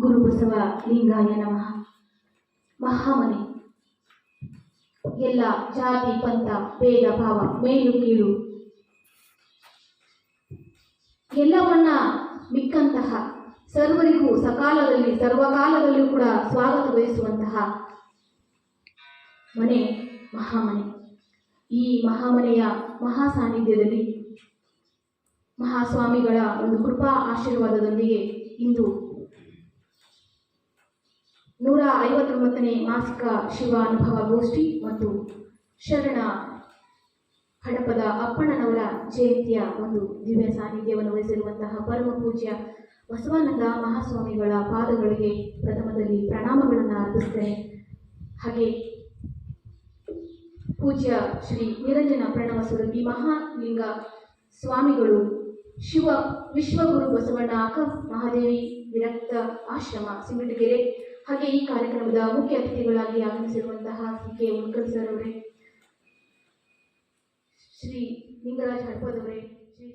ಗುರುಬಸವ ಲಿಂಗಾಯ ನಮಃ. ಮಹಾಮನೆ. ಎಲ್ಲ ಜಾತಿ, ಪಂಥ, ಭೇದ, ಭಾವ, ಮೇಲು, ಕೀಳು. ಎಲ್ಲವನ್ನ ಮಿಕ್ಕಂತಹ ಸರ್ವರಿಗೂ ಸಕಾಲದಲ್ಲಿ, ಸರ್ವಕಾಲದಲ್ಲೂ ಕೂಡ ಸ್ವಾಗತ ಬಯಸುವಂತಹ ಮನೆ ಮಹಾಮನೆ. ಈ ಮಹಾಮನೆಯ ಮಹಾ ಸಾನ್ನಿಧ್ಯದಲ್ಲಿ ಮಹಾಸ್ವಾಮಿಗಳ ಒಂದು ಕೃಪಾ ಆಶೀರ್ವಾದದೊಂದಿಗೆ ಇಂದು ನೂರ ಐವತ್ತೊಂಬತ್ತನೇ ಮಾಸಿಕ ಶಿವ ಅನುಭವ ಗೋಷ್ಠಿ ಮತ್ತು ಶರಣ ಹಡಪದ ಅಪ್ಪಣ್ಣನವರ ಜಯಂತಿಯ ಒಂದು ದಿವ್ಯ ಸಾನ್ನಿಧ್ಯವನ್ನು ವಹಿಸಿರುವಂತಹ ಪರಮ ಪೂಜ್ಯ ಬಸವಾನಂದ ಮಹಾಸ್ವಾಮಿಗಳ ಪಾದಗಳಿಗೆ ಪ್ರಥಮದಲ್ಲಿ ಪ್ರಣಾಮಗಳನ್ನು ಅರ್ಪಿಸ್ತೇನೆ ಹಾಗೆ ಪೂಜ್ಯ ಶ್ರೀ ನಿರಂಜನ ಪ್ರಣವ ಸುರಭಿ ಮಹಾಲಿಂಗ ಸ್ವಾಮಿಗಳು ಶಿವ ವಿಶ್ವಗುರು ಬಸವಣ್ಣ ಅಕ್ಕ ಮಹಾದೇವಿ ವಿರಕ್ತ ಆಶ್ರಮ ಸಿಂಗಟಗೆರೆ ಹಾಗೆ ಈ ಕಾರ್ಯಕ್ರಮದ ಮುಖ್ಯ ಅತಿಥಿಗಳಾಗಿ ಆಗಮಿಸಿರುವಂತಹ ಕೆ ಉಲ್ಕರ್ ಸರ್ ಅವರೇ ಶ್ರೀ ಲಿಂಗರಾಜ್ ಹಡ್ಪದವರೇ ಶ್ರೀ